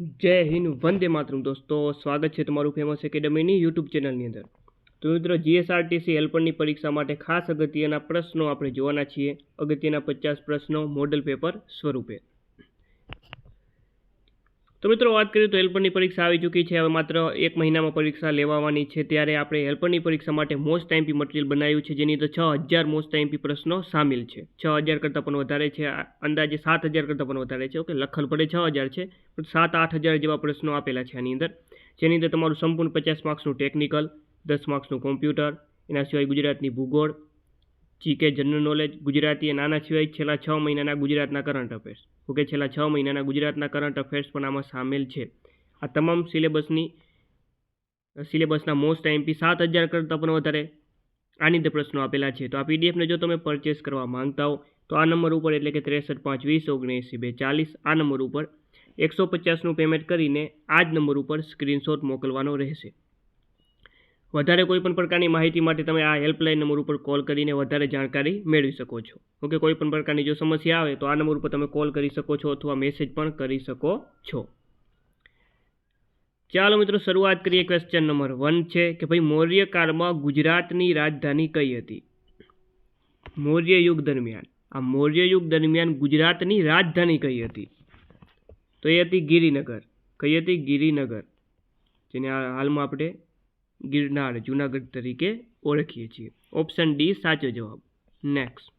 જય હિન્દ, વંદે માતરમ દોસ્તો. સ્વાગત છે તમારું ફેમસ એકેડમીની યુટ્યુબ ચેનલની અંદર. તો મિત્રો જીએસઆરટીસી હેલ્પરની પરીક્ષા માટે ખાસ અગત્યના પ્રશ્નો આપણે જોવાના છીએ. અગત્યના પચાસ પ્રશ્નો મોડલ પેપર સ્વરૂપે. તો મિત્રો, વાત કરીએ તો હેલ્પરની પરીક્ષા આવી ચૂકી છે. હવે માત્ર એક મહિનામાં પરીક્ષા લેવાવાની છે. ત્યારે આપણે હેલ્પરની પરીક્ષા માટે મોસ્ટ ટાઈમપી મટીરિયલ બનાવ્યું છે, જેની અંદર છ હજાર મોસ્ટ ટાઈમપી પ્રશ્નો સામેલ છે. છ હજાર કરતાં પણ વધારે છે. અંદાજે સાત હજાર કરતાં પણ વધારે છે. ઓકે, લખલ પડે છ હજાર છે. પણ સાત આઠ હજાર જેવા પ્રશ્નો આપેલા છે આની અંદર. જેની અંદર તમારું સંપૂર્ણ પચાસ માર્ક્સનું ટેકનિકલ, દસ માર્ક્સનું કોમ્પ્યુટર, એના સિવાય ગુજરાતની ભૂગોળ જીકે જનરલ નોલેજ ગુજરાતી નાના સિવાય છેલ્લા છ મહિનાના ગુજરાતના કરંટ અફેર્સ ઓકે, છેલ્લા છ મહિનાના ગુજરાતના કરંટ અફેર્સ પણ આમાં સામેલ છે. આ તમામ સિલેબસની, સિલેબસના મોસ્ટ એમપી સાત હજાર કરતાં પણ વધારે આની અંદર પ્રશ્નો આપેલા છે. તો આ પીડીએફને જો તમે પરચેસ કરવા માંગતા હો, તો આ નંબર ઉપર એટલે કે ત્રેસઠ પાંચ વીસ ઓગણએંસી બે ચાલીસ, આ નંબર ઉપર એકસો પચાસનું પેમેન્ટ કરીને આ જ નંબર ઉપર સ્ક્રીનશોટ મોકલવાનો રહેશે. વધારે કોઈ પણ પ્રકારની માહિતી માટે તમે આ હેલ્પલાઇન નંબર ઉપર કોલ કરીને વધારે જાણકારી મેળવી શકો છો. ઓકે કોઈપણ પ્રકારની જો સમસ્યા આવે તો આ નંબર ઉપર તમે કોલ કરી શકો છો અથવા મેસેજ પણ કરી શકો છો. ચાલો મિત્રો, શરૂઆત કરીએ ક્વેશ્ચન નંબર વન છે કે ભાઈ, મૌર્ય કાળમાં ગુજરાતની રાજધાની કઈ હતી? મૌર્ય યુગ દરમિયાન. આ મૌર્ય યુગ દરમિયાન ગુજરાતની રાજધાની કઈ હતી? તો એ હતી ગિરિનગર. કઈ હતી? ગિરિનગર. જેને હાલમાં આપણે ગિરનાર, જુનાગઢ તરીકે ઓળખીએ છીએ. ઓપ્શન ડી સાચો જવાબ. નેક્સ્ટ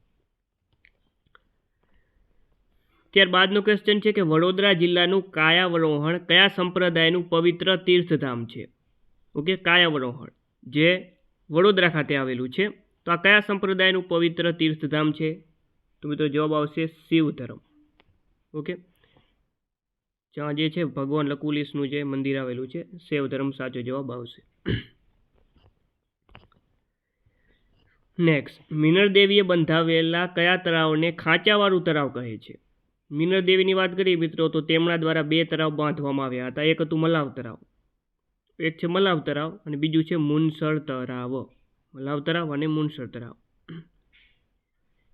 ત્યારબાદનો ક્વેશ્ચન છે કે વડોદરા જિલ્લાનું કાયાવરોહણ કયા સંપ્રદાયનું પવિત્ર તીર્થધામ છે? ઓકે કાયાવરોહણ. જે વડોદરા ખાતે આવેલું છે. તો આ કયા સંપ્રદાયનું પવિત્ર તીર્થધામ છે? તો મિત્રો જવાબ આવશે શિવ ધર્મ. ઓકે જ્યાં જે છે ભગવાન લકુલિસનું જે મંદિર આવેલું છે શૈવ ધર્મ સાચો જવાબ આવશે. નેક્સ્ટ મિનર દેવીએ બંધાવેલા કયા તળાવને ખાંચાવાળું તળાવ કહે છે? મિનર દેવીની વાત કરીએ મિત્રો, તો તેમના દ્વારા બે તળાવ બાંધવામાં આવ્યા હતા. એક હતું મલાવ તળાવ, એક છે મલાવ તળાવ અને બીજું છે મુનસર તળાવ. મલાવ તળાવ અને મુનસર તળાવ.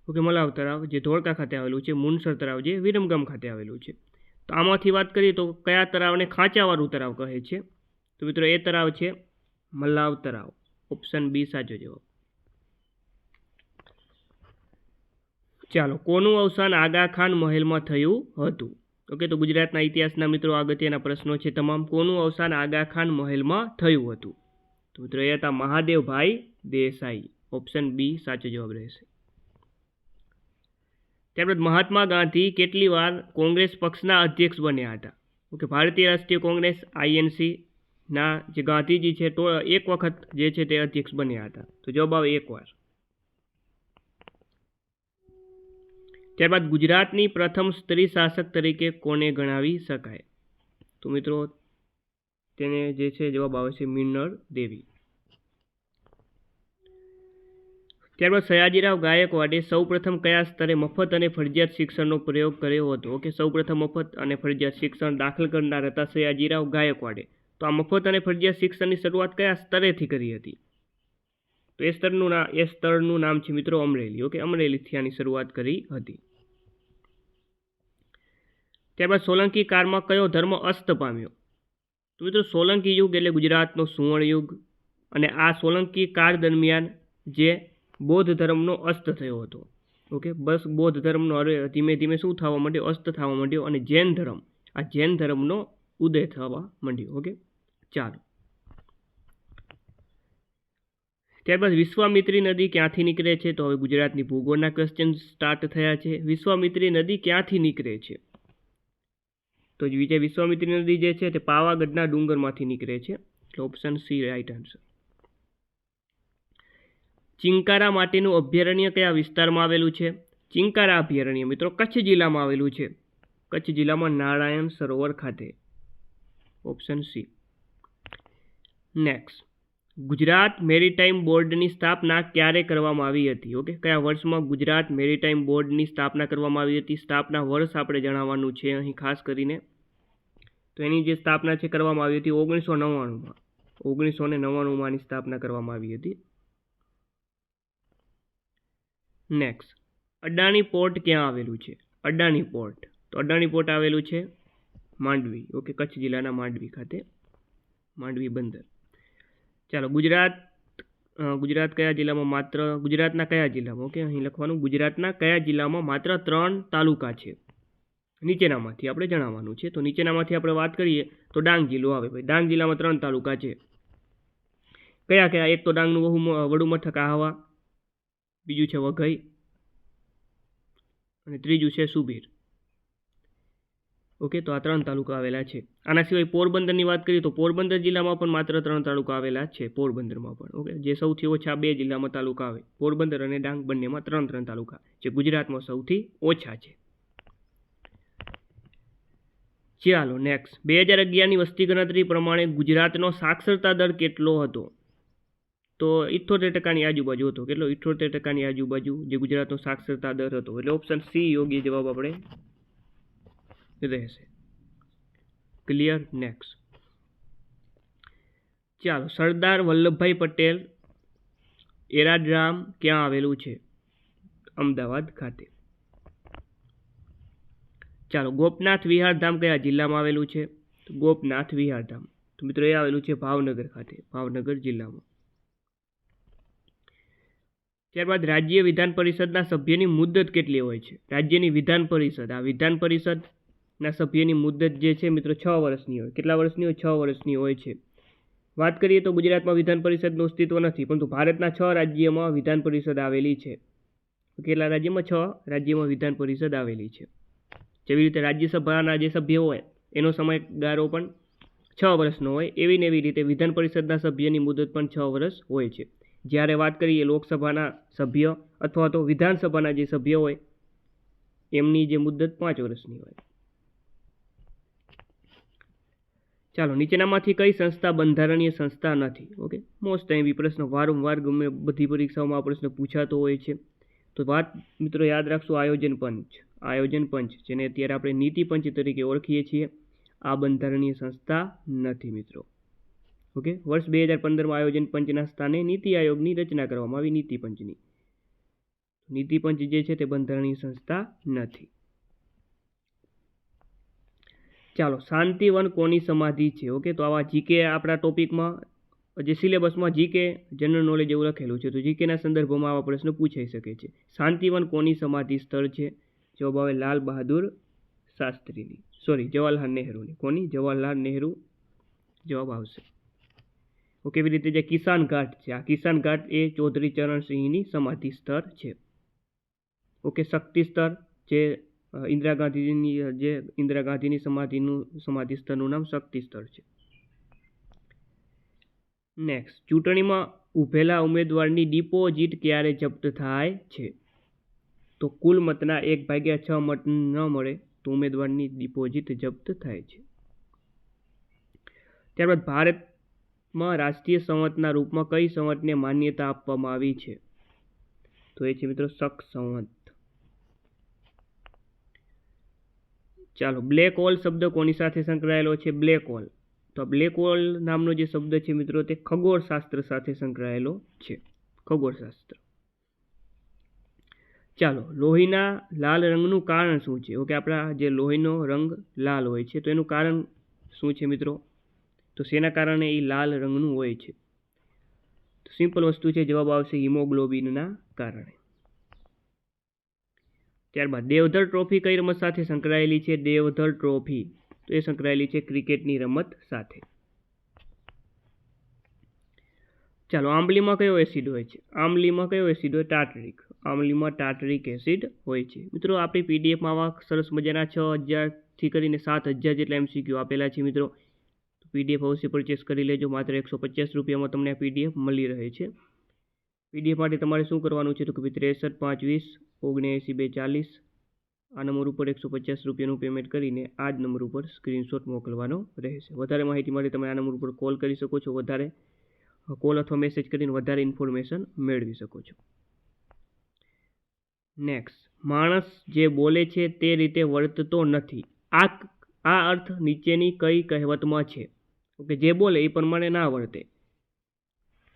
ઓકે, મલાવ તળાવ જે ધોળકા ખાતે આવેલું છે, મુનસર તળાવ જે વિરમગામ ખાતે આવેલું છે. તો આમાંથી વાત કરીએ તો કયા તળાવને ખાંચાવાળું તળાવ કહે છે? તો મિત્રો એ તળાવ છે મલાવ તળાવ ઓપ્શન બી સાચો જવાબ. ચાલો, કોનું અવસાન આગા ખાન મહેલમાં થયું હતું? ઓકે, તો ગુજરાતના ઇતિહાસના મિત્રો અગત્યના પ્રશ્નો છે તમામ. કોનું અવસાન આગા ખાન મહેલમાં થયું હતું? તો મિત્રો એ હતા મહાદેવભાઈ દેસાઈ. ઓપ્શન બી સાચો જવાબ રહેશે. ત્યારબાદ મહાત્મા ગાંધી કેટલી વાર કોંગ્રેસ પક્ષના અધ્યક્ષ બન્યા હતા. ઓકે, ભારતીય રાષ્ટ્રીય કોંગ્રેસ આઈએનસી ના જે ગાંધીજી છે, તો એક વખત જે છે તે અધ્યક્ષ બન્યા હતા. તો જવાબ આવે એક વાર. ત્યારબાદ ગુજરાતની પ્રથમ સ્ત્રી શાસક તરીકે કોને ગણાવી શકાય? તો મિત્રો, તેને જે છે જવાબ આવે છે, મિનર દેવી. ત્યારબાદ સયાજીરાવ ગાયકવાડે સૌપ્રથમ કયા સ્તરે મફત અને ફરજિયાત શિક્ષણનો પ્રયોગ કર્યો હતો? ઓકે, સૌપ્રથમ મફત અને ફરજિયાત શિક્ષણ દાખલ કરનાર હતા સયાજીરાવ ગાયકવાડે. તો આ મફત અને ફરજિયાત શિક્ષણની શરૂઆત કયા સ્તરેથી કરી હતી? તો એ સ્તરનું નામ એ સ્તરનું નામ છે મિત્રો અમરેલી. ઓકે અમરેલીથી આની શરૂઆત કરી હતી. ત્યારબાદ સોલંકી કાળમાં કયો ધર્મ અસ્ત પામ્યો? તો મિત્રો સોલંકી યુગ એટલે ગુજરાતનો સુવર્ણ યુગ. અને આ સોલંકી કાળ દરમિયાન જે બૌદ્ધ ધર્મનો અસ્ત થયો હતો. ઓકે બસ બૌદ્ધ ધર્મનો ધીમે ધીમે શું થવા માંડ્યો? અસ્ત થવા માંડ્યો અને જૈન ધર્મ. આ જૈન ધર્મનો ઉદય થવા માંડ્યો. ઓકે ચાલો. ત્યારબાદ વિશ્વામિત્રી નદી ક્યાંથી નીકળે છે? તો હવે ગુજરાતની ભૂગોળના ક્વેશ્ચન સ્ટાર્ટ થયા છે. વિશ્વામિત્રી નદી ક્યાંથી નીકળે છે? તો જે વિશ્વામિત્રી નદી જે છે તે પાવાગઢના ડુંગરમાંથી નીકળે છે. ઓપ્શન સી રાઈટ આન્સર ચિંકારા માટેનું અભયારણ્ય કયા વિસ્તારમાં આવેલું છે? ચિંકારા અભયારણ્ય, મિત્રો, કચ્છ જિલ્લામાં આવેલું છે. કચ્છ જિલ્લામાં નારાયણ સરોવર ખાતે. Option C. Next Gujarat Maritime બોર્ડની સ્થાપના ક્યારે કરવામાં આવી હતી? ઓકે, કયા વર્ષમાં ગુજરાત મેરીટાઈમ બોર્ડની સ્થાપના કરવામાં આવી હતી? સ્થાપના વર્ષ આપણે જણાવવાનું છે અહીં, ખાસ કરીને. તો એની જે સ્થાપના છે, કરવામાં આવી હતી ઓગણીસો નવ્વાણુંમાં. ઓગણીસો ને નવ્વાણુંમાં સ્થાપના કરવામાં આવી હતી. નેક્સ્ટ અડાણી પોર્ટ ક્યાં આવેલું છે? અડાણી પોર્ટ. તો અડાણી પોર્ટ આવેલું છે માંડવી. ઓકે, કચ્છ જિલ્લાના માંડવી ખાતે. માંડવી બંદર. ચાલો, ગુજરાત ગુજરાત કયા જિલ્લામાં માત્ર, ગુજરાતના કયા જિલ્લામાં? ઓકે, અહીં લખવાનું, ગુજરાતના કયા જિલ્લામાં માત્ર ત્રણ તાલુકા છે? નીચેનામાંથી આપણે જણાવવાનું છે. તો નીચેનામાંથી આપણે વાત કરીએ, તો ડાંગ જિલ્લો આવે. ભાઈ, ડાંગ જિલ્લામાં ત્રણ તાલુકા છે. કયા કયા? એક તો ડાંગનું વહુ વડુ મથક આહવા બીજું છે વઘઈ. અને ત્રીજું છે સુબીર. ઓકે, તો આ ત્રણ તાલુકા આવેલા છે. આના સિવાય પોરબંદરની વાત કરીએ તો પોરબંદર જિલ્લામાં પણ માત્ર ત્રણ તાલુકા આવેલા છે, પોરબંદરમાં પણ. ઓકે, જે સૌથી ઓછા બે જિલ્લામાં તાલુકા આવે. પોરબંદર અને ડાંગ બંનેમાં ત્રણ ત્રણ તાલુકા, જે ગુજરાતમાં સૌથી ઓછા છે. ચાલો નેક્સ્ટ બે હજાર અગિયારની વસ્તી ગણતરી પ્રમાણે ગુજરાતનો સાક્ષરતા દર કેટલો હતો? તો ઇઠ્ઠોતેર ટકાની આજુબાજુ હતો. કેટલો? ઇઠ્ઠોતેર ટકાની આજુબાજુ જે ગુજરાતનો સાક્ષરતા દર હતો. એટલે ઓપ્શન સી યોગ્ય જવાબ આપણે રહેશે. ક્લિયર નેક્સ્ટ ચાલો, સરદાર વલ્લભભાઈ પટેલ એરાડ્રામ ક્યાં આવેલું છે? અમદાવાદ ખાતે. ચાલો, ગોપનાથ વિહારધામ કયા જિલ્લામાં આવેલું છે? તો ગોપનાથ વિહારધામ. તો મિત્રો, એ આવેલું છે ભાવનગર ખાતે. ભાવનગર જિલ્લામાં. ત્યારબાદ રાજ્ય વિધાન પરિષદના સભ્યની મુદ્દત કેટલી હોય છે? રાજ્યની વિધાન પરિષદ. આ વિધાન પરિષદના સભ્યની મુદ્દત જે છે મિત્રો, છ વર્ષની હોય. કેટલા વર્ષની હોય? છ વર્ષની હોય છે. વાત કરીએ તો ગુજરાતમાં વિધાન પરિષદનું અસ્તિત્વ નથી, પરંતુ ભારતના છ રાજ્યમાં વિધાન પરિષદ આવેલી છે. કેટલા રાજ્યમાં? છ રાજ્યમાં વિધાન પરિષદ આવેલી છે. જેવી રીતે રાજ્યસભાના જે સભ્યો હોય, એનો સમયગાળો પણ છ વર્ષનો હોય. એવી ને એવી રીતે વિધાન પરિષદના સભ્યની મુદત પણ છ વર્ષ હોય છે. જ્યારે વાત કરીએ લોકસભાના સભ્ય અથવા તો વિધાનસભાના જે સભ્ય હોય, એમની જે મુદ્દત પાંચ વર્ષની હોય. ચાલો, નીચેનામાંથી કઈ સંસ્થા બંધારણીય સંસ્થા નથી ઓકે મોસ્ટ ટાઈમ બી પ્રશ્ન વારંવાર ગમે બધી પરીક્ષાઓમાં આ પ્રશ્ન પૂછાતો હોય છે. તો વાત મિત્રો યાદ રાખશું, આયોજન પંચ. આયોજન પંચ, જેને અત્યારે આપણે નીતિ પંચ તરીકે ઓળખીએ છીએ. આ બંધારણીય સંસ્થા નથી મિત્રો. ઓકે? વર્ષ બે હજાર પંદરમાં આયોજન પંચના સ્થાને નીતિ આયોગની રચના કરવામાં આવી નીતિ પંચની. નીતિ પંચ જે છે તે બંધારણીય સંસ્થા નથી. ચાલો શાંતિવન કોની સમાધિ છે? ઓકે, તો આવા જીકે આપણા ટોપિકમાં, જે સિલેબસમાં જીકે, જનરલ નોલેજ એવું લખેલું છે, તો જીકેના સંદર્ભમાં આવા પ્રશ્ન પૂછાઈ શકે છે. શાંતિવન કોની સમાધિ સ્થળ છે? જવાબ આવે લાલ બહાદુર શાસ્ત્રીની. સોરી જવાહરલાલ નહેરુની. કોની? જવાહરલાલ નહેરુ. જવાબ આવશે. ઓકે કેવી રીતે જે કિસાન ઘાટ છે, આ કિસાન ઘાટ એ ચૌધરી ચરણસિંહની સમાધિ સ્થળ છે. ઓકે, શક્તિ સ્થળ જે ઇન્દિરા ગાંધીજીની જે ઇન્દિરા ગાંધીની સમાધિનું, સમાધિ સ્થળનું નામ શક્તિ સ્થળ છે. નેક્સ્ટ ચૂંટણીમાં ઊભેલા ઉમેદવારની ડિપોઝિટ ક્યારે જપ્ત થાય છે? તો કુલ મતના એક ભાગ્યા છ મત ન મળે તો ઉમેદવારની ડિપોઝિટ જપ્ત થાય છે. ત્યારબાદ ભારતમાં રાષ્ટ્રીય સંવતના રૂપમાં કઈ સંવતને માન્યતા આપવામાં આવી છે? તો એ છે મિત્રો શક સંવત. ચાલો, બ્લેક હોલ શબ્દ કોની સાથે સંકળાયેલો છે? Black hole. તો બ્લેક હોલ નામનો જે શબ્દ છે મિત્રો, તે ખગોળશાસ્ત્ર સાથે સંકળાયેલો છે. ખગોળશાસ્ત્ર. ચાલો, લોહીના લાલ રંગનું કારણ શું છે? ઓકે, આપણા જે લોહીનો રંગ લાલ હોય છે, તો એનું કારણ શું છે મિત્રો? તો શેના કારણે એ લાલ રંગનું હોય છે? તો સિમ્પલ વસ્તુ છે, જવાબ આવશે હિમોગ્લોબિનના કારણે. ત્યારબાદ, દેવધર ટ્રોફી કઈ રમત સાથે સંકળાયેલી છે? દેવધર ટ્રોફી તો એ સંકળાયેલી છે ક્રિકેટની રમત સાથે. ચાલો, આંબલીમાં કયો એસિડ હોય છે? આંબલીમાં કયો એસિડ હોય? ટાટરિક આંબલીમાં ટાટરિક એસિડ હોય છે. મિત્રો, આપણી પીડીએફમાં આવા સરસ મજાના છ હજારથી કરીને સાત હજાર જેટલા એમસીક્યુ આપેલા છે. મિત્રો પીડીએફ અવશ્ય પરચેસ કરી લેજો. માત્ર એકસો પચાસ રૂપિયામાં તમને આ પીડીએફ મળી રહે છે. પીડીએફ માટે તમારે શું કરવાનું છે? તો કે ત્રેસઠ, પાંચ, વીસ, ઓગણએંસી બે ચાલીસ આ નંબર ઉપર એકસો પચાસ રૂપિયાનું પેમેન્ટ કરીને આ જ નંબર ઉપર સ્ક્રીનશોટ મોકલવાનો રહેશે. વધારે માહિતી માટે તમે આ નંબર ઉપર કોલ કરી શકો છો. વધારે કોલ અથવા મેસેજ કરીને વધારે ઇન્ફોર્મેશન મેળવી શકો છો. નેક્સ્ટ માણસ જે બોલે છે તે રીતે વર્તતો નથી. આ આ અર્થ નીચેની કઈ કહેવતમાં છે? ઓકે જે બોલે એ પ્રમાણે ના વર્તે.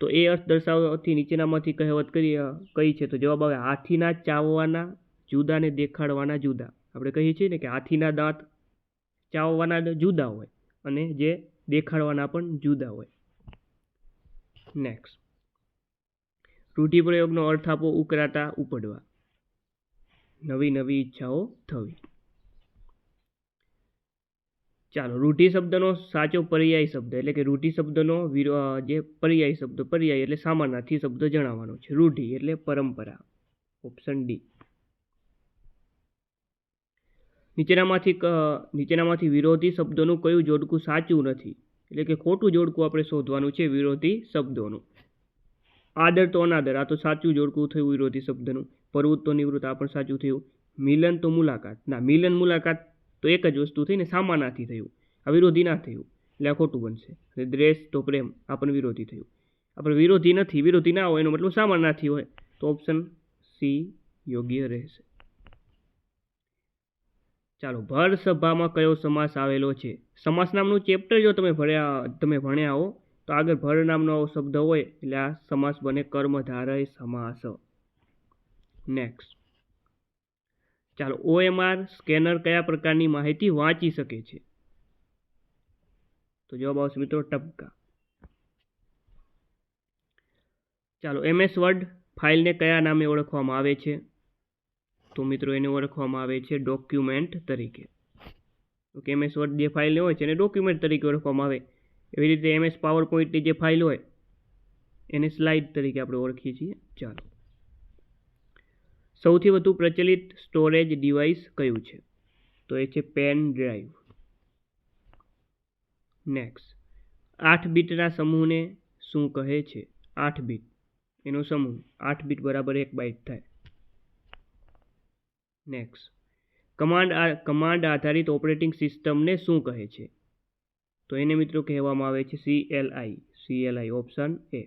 તો એ અર્થ દર્શાવવાથી નીચેનામાંથી કહેવત કરી કઈ છે. તો જવાબ આવે, હાથીના ચાવવાના જુદાને દેખાડવાના જુદા. આપણે કહીએ છીએ ને કે હાથીના દાંત ચાવવાના જુદા હોય અને જે દેખાડવાના પણ જુદા હોય. નેક્સ્ટ રૂઢિપ્રયોગનો અર્થ આપો ઉકરાતા ઉપડવા. નવી નવી ઈચ્છાઓ થવી. ચાલો, રૂઢિ શબ્દનો સાચો પર્યાય શબ્દ એટલે કે રૂઢિ શબ્દનો જે પર્યાય શબ્દ, પર્યાય એટલે સામાનાથી શબ્દ જણાવવાનો છે. રૂઢિ એટલે પરંપરા. Option D. નીચેનામાંથી નીચેનામાંથી વિરોધી શબ્દોનું કયું જોડકું સાચું નથી? એટલે કે ખોટું જોડકું આપણે શોધવાનું છે વિરોધી શબ્દોનું. આદર તો અનાદર, આ તો સાચું જોડકું થયું વિરોધી શબ્દનું. પર્વત તો નિવૃત્ત, આ પણ સાચું થયું. મિલન તો મુલાકાત. ના, મિલન મુલાકાત તો એક જ વસ્તુ થઈને સામાનાથી થયું. આ વિરોધી ના થયું. એટલે આ ખોટું બનશે. અને દ્વેષ તો પ્રેમ, આ પણ વિરોધી થયું. આપણે વિરોધી નથી. વિરોધી ના હોય એનો મતલબ સામાનાથી હોય. તો ઓપ્શન સી યોગ્ય રહેશે. ચાલો, ભર સભામાં કયો સમાસ આવેલો છે? સમાસ નામનું ચેપ્ટર જો તમે ભણ્યા તમે ભણ્યા હો, તો આગળ ભર નામનો શબ્દ હોય એટલે આ સમાસ બને કર્મધારય સમાસ. નેક્સ્ટ ચાલો ઓએમઆર સ્કેનર કયા પ્રકારની માહિતી વાંચી શકે છે? તો જવાબ આવશે મિત્રો ટપકા. ચાલો એમએસ વર્ડ ફાઇલને કયા નામે ઓળખવામાં આવે છે? તો મિત્રો એને ઓળખવામાં આવે છે ડોક્યુમેન્ટ તરીકે. ઓકે એમએસ વર્ડ જે ફાઇલ હોય છે એને ડોક્યુમેન્ટ તરીકે ઓળખવામાં આવે. એવી રીતે એમએસ પાવર પોઈન્ટની જે ફાઇલ હોય, એને સ્લાઇડ તરીકે આપણે ઓળખીએ છીએ. ચાલો. સૌથી વધુ પ્રચલિત સ્ટોરેજ ડિવાઇસ કયું છે? તો એ છે પેન ડ્રાઈવ નેક્સ્ટ આઠ બીટના સમૂહને શું કહે છે? આઠ બીટ. એનો સમૂહ આઠ બીટ બરાબર એક બાઇટ થાય. નેક્સ્ટ કમાન્ડ કમાન્ડ આધારિત ઓપરેટિંગ સિસ્ટમને શું કહે છે? તો એને મિત્રો કહેવામાં આવે છે સીએલઆઈ સીએલઆઈ ઓપ્શન એ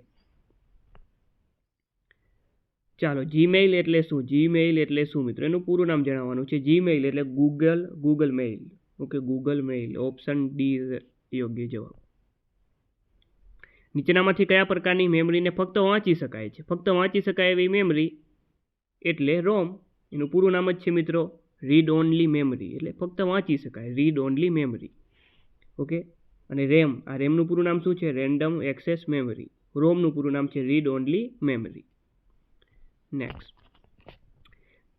ચાલો જીમેઇલ એટલે શું? જીમેઇલ એટલે શું મિત્રો? એનું પૂરું નામ જણાવવાનું છે. જીમેઇલ એટલે Google Google mail okay Google mail option D યોગ્ય જવાબ. નીચેનામાંથી કયા પ્રકારની મેમરીને ફક્ત વાંચી શકાય છે? ફક્ત વાંચી શકાય એવી મેમરી એટલે રોમ એનું પૂરું નામ જ છે મિત્રો રીડ ઓનલી મેમરી એટલે ફક્ત વાંચી શકાય. રીડ ઓનલી મેમરી ઓકે અને રેમ આ રેમનું પૂરું નામ શું છે? રેન્ડમ એક્સેસ મેમરી રોમનું પૂરું નામ છે read only memory next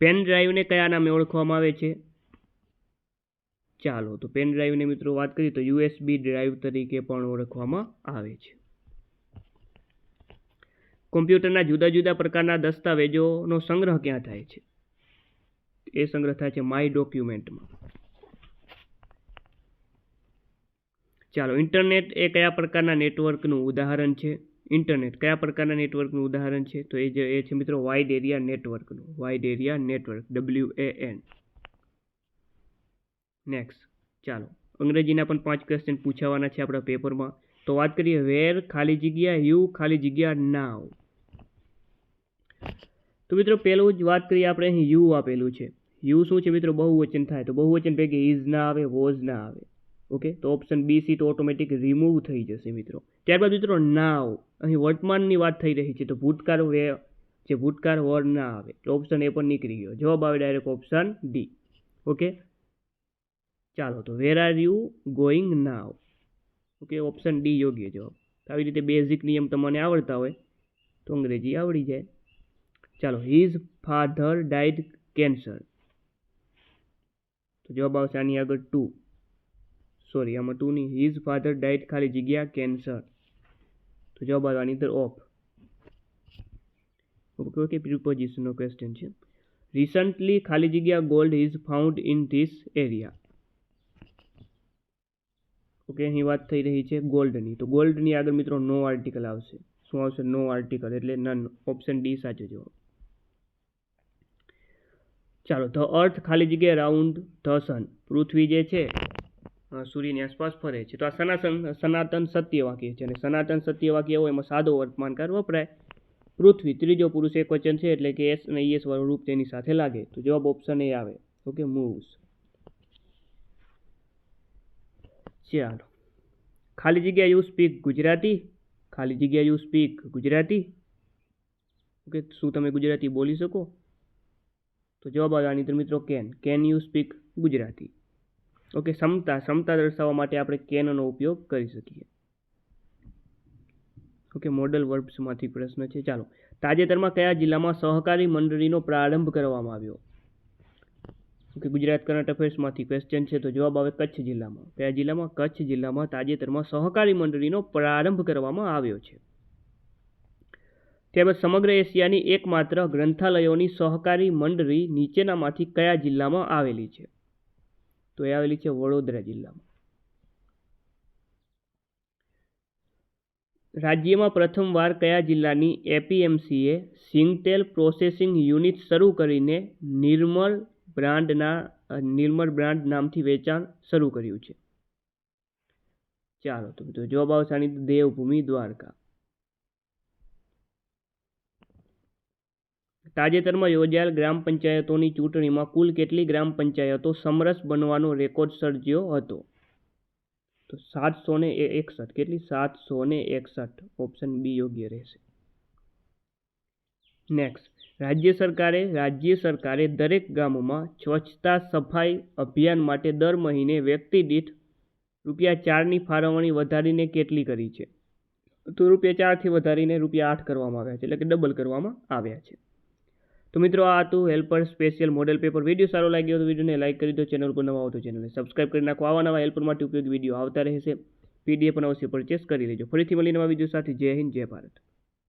pen ડ્રાઈવને કયા નામે ઓળખવામાં આવે છે? ચાલો, તો પેન ડ્રાઈવને મિત્રો વાત કરીએ તો યુએસબી ડ્રાઈવ તરીકે પણ ઓળખવામાં આવે છે. કોમ્પ્યુટરના જુદા જુદા પ્રકારના દસ્તાવેજોનો સંગ્રહ ક્યાં થાય છે? એ સંગ્રહ થાય છે માય ડોક્યુમેન્ટમાં. ચાલો, ઇન્ટરનેટ એ કયા પ્રકારના નેટવર્કનું ઉદાહરણ છે? ઇન્ટરનેટ. કયા પ્રકારના નેટવર્કનું ઉદાહરણ છે? તો એ જે, એ છે મિત્રો, વાઇડ એરિયા નેટવર્કનું. Wide area network W A N next ચાલો. અંગ્રેજીના પણ પાંચ ક્વેશ્ચન પૂછાવાના છે આપણા પેપરમાં તો વાત કરીએ વેર ખાલી જગ્યા યુ ખાલી જગ્યા નાવ તો મિત્રો, પહેલું જ વાત કરીએ આપણે અહીં યુ આપેલું છે. યુ શું છે મિત્રો? બહુવચન થાય. તો બહુવચન પૈકી ઇઝ ના આવે વોઝ ના આવે. ઓકે તો ઓપ્શન બી સી તો ઓટોમેટિક રિમૂવ થઈ જશે મિત્રો. ત્યારબાદ મિત્રો નાવ અહીં વર્તમાનની વાત થઈ રહી છે તો ભૂતકાળ જે ભૂતકાળ વર ના આવે. તો ઓપ્શન એ પણ નીકળી ગયો. જવાબ આવે ડાયરેક્ટ ઓપ્શન ડી ઓકે ચાલો, તો where are you going now okay option D યોગ્ય જવાબ. આવી રીતે બેઝિક નિયમ તમને આવડતા હોય, તો અંગ્રેજી આવડી જાય. ચાલો હિઝ ફાધર ડાઈડ કેન્સર તો જવાબ આવશે આની આગળ ટુ સોરી આમાં ટુ નહીં. હિઝ ફાધર ડાઈડ ખાલી જગ્યા કેન્સર તો જવાબ આવે આની અંદર ઓફ. ઓકે ઓકે પ્રિપોઝિશનનો ક્વેશ્ચન છે. રિસન્ટલી ખાલી જગ્યા gold is found in this area okay, અહીં વાત થઈ રહી છે ગોલ્ડની તો ગોલ્ડની આગળ મિત્રો નો આર્ટિકલ આવશે. શું આવશે? નો આર્ટિકલ એટલે નન ઓપ્શન ડી સાચો જવાબ. ચાલો ધ અર્થ ખાલી જગ્યાએ રાઉન્ડ ધ સન પૃથ્વી જે છે સૂર્યની આસપાસ ફરે છે. તો આ સનાતન સનાતન સત્ય વાક્ય છે. અને સનાતન સત્ય વાક્ય હોય એમાં સાદો વર્તમાનકાર વપરાય. પૃથ્વી, ત્રીજો પુરુષ એક વચન છે એટલે કે એસ અને ઈએસ વાળું રૂપ તેની સાથે લાગે. તો જવાબ ઓપ્શન એ આવે. ઓકે મૂવ્સ ચાલો. ખાલી જગ્યા યુ સ્પીક ગુજરાતી? ખાલી જગ્યા યુ સ્પીક ગુજરાતી? ઓકે, શું તમે ગુજરાતી બોલી શકો? તો જવાબ આવે આની મિત્રો can can you speak Gujarati? Okay ક્ષમતા ક્ષમતા દર્શાવવા માટે આપણે કેનનો ઉપયોગ કરી શકીએ. ઓકે મોડલ વર્બ્સમાંથી પ્રશ્ન છે. ચાલો, તાજેતરમાં કયા જિલ્લામાં સહકારી મંડળીનો પ્રારંભ કરવામાં આવ્યો? ઓકે, ગુજરાત કરંટ અફેર્સમાંથી ક્વેશ્ચન છે, તો જવાબ આવે કચ્છ જિલ્લામાં. કયા જિલ્લામાં? કચ્છ જિલ્લામાં તાજેતરમાં સહકારી મંડળીનો પ્રારંભ કરવામાં આવ્યો છે. ત્યારબાદ સમગ્ર એશિયાની એકમાત્ર ગ્રંથાલયોની સહકારી મંડળી નીચેનામાંથી કયા જિલ્લામાં આવેલી છે? તો એ આવેલી છે વડોદરા જિલ્લામાં. રાજ્યમાં પ્રથમવાર કયા જિલ્લાની એપીએમસીએ સિંગતેલ પ્રોસેસિંગ યુનિટ શરૂ કરીને નિર્મલ બ્રાન્ડના નિર્મલ બ્રાન્ડ નામથી વેચાણ શરૂ કર્યું છે? ચાલો તો મિત્રો, જવાબ આવશે આની દેવભૂમિ દ્વારકા. તાજેતરમાં યોજાયેલ ગ્રામ પંચાયતોની ચૂંટણીમાં કુલ કેટલી ગ્રામ પંચાયતો સમરસ બનવાનો રેકોર્ડ સર્જ્યો હતો? તો સાતસો ને એકસઠ. કેટલી? સાતસો ને એકસઠ. ઓપ્શન બી યોગ્ય રહેશે. નેક્સ્ટ રાજ્ય સરકારે રાજ્ય સરકારે દરેક ગામોમાં સ્વચ્છતા સફાઈ અભિયાન માટે દર મહિને વ્યક્તિ દીઠ રૂપિયા ચારની ફાળવણી વધારીને કેટલી કરી છે? તો રૂપિયા ચારથી વધારીને રૂપિયા આઠ કરવામાં આવ્યા છે. એટલે કે ડબલ કરવામાં આવ્યા છે. તો મિત્રો, આ હતું helper special model paper. Video સારો લાગ્યો તો વિડીયોને લાઇક કરી દો, ચેનલ પર નવા હો તો ચેનલને સબસ્ક્રાઇબ કરી નાખો. આવા નવા હેલ્પર માટે ઉપયોગી વીડિયો આવતા રહેશે. પીડીએફ પણ અવશ્ય પરચેસ કરી લેજો. ફરીથી મળી નવા વીડિયો સાથે. જય હિન્દ, જય ભારત.